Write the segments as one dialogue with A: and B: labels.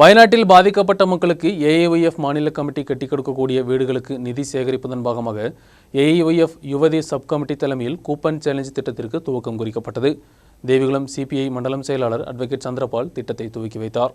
A: வயநாட்டில் பாதிக்கப்பட்ட மக்களுக்கு ஏஐஒய்எஃப் மாநில கமிட்டி கட்டிக் கொடுக்கக்கூடிய வீடுகளுக்கு நிதி சேகரிப்பதன் பாகமாக ஏஐஒய்எஃப் யுவதி சப் கமிட்டி தலைமையில் கூப்பன் சேலஞ்ச் திட்டத்திற்கு துவக்கம் குறிக்கப்பட்டது. தேவிகுளம் சிபிஐ மண்டலம் செயலாளர் அட்வொகேட் சந்திரபால் திட்டத்தை துவக்கி வைத்தார்.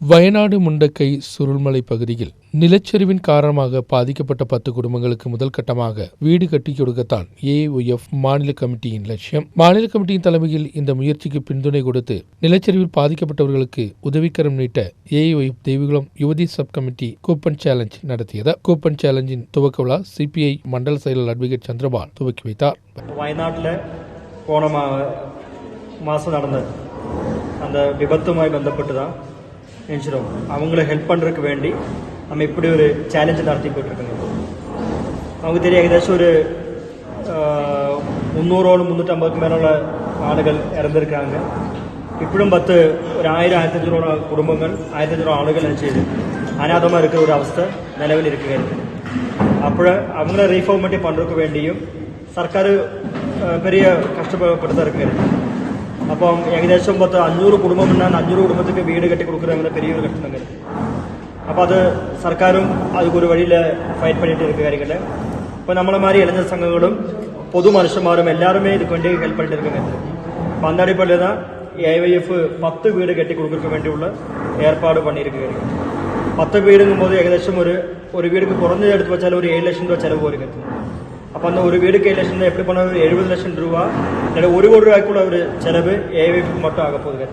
B: வயநாடு முண்டக்கை சுருள்மலை பகுதியில் நிலச்சரிவின் காரணமாக பாதிக்கப்பட்ட பத்து குடும்பங்களுக்கு முதல் கட்டமாக வீடு கட்டிக் கொடுக்கத்தான் ஏஒஎஃப் மாநில கமிட்டியின் லட்சியம் மாநில கமிட்டியின் தலைமையில் இந்த முயற்சிக்கு பின்துணை கொடுத்து நிலச்சரிவில் பாதிக்கப்பட்டவர்களுக்கு உதவிக்கரம் நீட்ட ஏஒஎஃப் தெய்வகுளம் யுவதி சப் கமிட்டி கூப்பன் சேலஞ்ச் நடத்தியது கூப்பன் சேலஞ்சின் துவக்க விழா சிபிஐ மண்டல செயலர் அட்வொகேட் சந்திரபால் துவக்கி வைத்தார்
C: വയനാട്ടിൽ പോണ മാ மாதம் நடந்த அந்த விபத்துமாய் பந்தப்பட்டு தான் நினச்சிடும் அவங்கள ஹெல்ப் பண்ணுறதுக்கு வேண்டி நம்ம இப்படி ஒரு சேலஞ்சு நடத்தி போயிட்டுருக்கோங்க നമുക്ക് തിരി ഏകദേശം ഒരു മുന്നൂറോളം മുന്നൂറ്റമ്പത് മേലുള്ള ആളുകൾ ഇറന്നിരിക്കാങ്ക ഇപ്പോഴും പത്ത് ഒരു ആയിരം ആയിരത്തഞ്ഞൂറോളം കുടുംബങ്ങൾ ആയിരത്തഞ്ഞൂറോളം ആളുകളാണ് ചെയ്ത്? അനാഥമായി ഇരിക്കുന്ന ഒരു അവസ്ഥ നിലവിലിരിക്കുകയായിരുന്നു അപ്പോൾ അവങ്ങളെ റീഫോർമേറ്റ് പണ്ടർക്ക് വേണ്ടിയും സർക്കാർ പെരിയ കഷ്ടപ്പെടുത്തിറക്കുകയായിരുന്നു അപ്പം ഏകദേശം പത്ത് അഞ്ഞൂറ് കുടുംബം ഉണ്ടാകുന്ന അഞ്ഞൂറ് കുടുംബത്തേക്ക് വീട് കെട്ടി കൊടുക്കുക അങ്ങനെ ഘട്ടം തന്നെ അപ്പോൾ അത് സർക്കാരും അതുക്ക് വഴിയിൽ ഫൈറ്റ് പണിയിട്ട് ഇരിക്കുക കാര്യങ്ങൾ ഇപ്പോൾ നമ്മളെ മാതിരി ഇളഞ്ഞ സംഘങ്ങളും പൊതു മനുഷ്യന്മാരും എല്ലാവരുമേ ഇതിക്ക് വേണ്ടി ഹെൽപ്പ് ആയിട്ട് ഇരിക്കുന്നത് അപ്പോൾ അന്നാടിപ്പള്ളിയത് എ വൈ എഫ് പത്ത് വീട് കെട്ടി കൊടുക്കാൻ വേണ്ടിയുള്ള ഏർപ്പാട് പണിയിരിക്കുകയാണ് പത്ത് വീടുമ്പോൾ ഏകദേശം ഒരു ഒരു വീടിന് കുറഞ്ഞത് എടുത്ത് വെച്ചാൽ ഒരു ഏഴ് ലക്ഷം രൂപ ചിലവ് പോലും എത്തും அப்போ அந்த ஒரு வீடு ஏழு லட்சம் எப்படி பண்ண ஒரு எழுபது லட்சம் ரூபா இல்லை ஒரு கோடி ரூபாய்க்குள்ள ஒரு செலவு ஏஐஎஃப்க்கு மட்டும் ஆக போகுது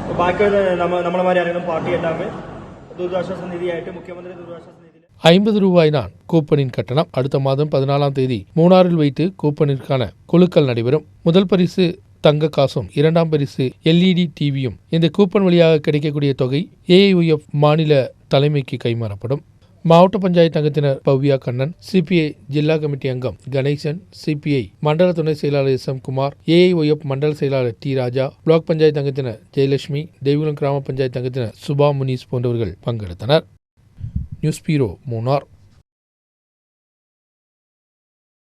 C: இப்போ பாக்கி நம்ம நம்மளை மாதிரி யாருக்கும் பார்ட்டி எல்லாமே துர்காசாச நிதியாயிட்டு முக்கியமந்திரி துர்தாசாச
B: ஐம்பது ரூபாய் தான் கூப்பனின் கட்டணம் அடுத்த மாதம் பதினாலாம் தேதி மூணாறில் வைத்து கூப்பனிற்கான குழுக்கள் நடைபெறும். முதல் பரிசு தங்க காசும் இரண்டாம் பரிசு எல்இடி டிவியும் இந்த கூப்பன் வழியாக கிடைக்கக்கூடிய தொகை ஏஐஒஎஃப் மாநில தலைமைக்கு கைமாறப்படும். மாவட்ட பஞ்சாயத்து அங்கத்தினர் பவ்யா கண்ணன் சிபிஐ ஜில்லா கமிட்டி அங்கம் கணேசன் சிபிஐ மண்டல துணை செயலாளர் எஸ். எம். குமார் ஏஐஒஎஃப் மண்டல செயலாளர் டி. ராஜா பிளாக் பஞ்சாயத்து அங்கத்தினர் ஜெயலட்சுமி தெய்வகுளம் கிராம பஞ்சாயத்து அங்கத்தினர் சுபா முனிஸ் போன்றவர்கள் பங்கெடுத்தனர். நியூஸ் பீரோ மூணார்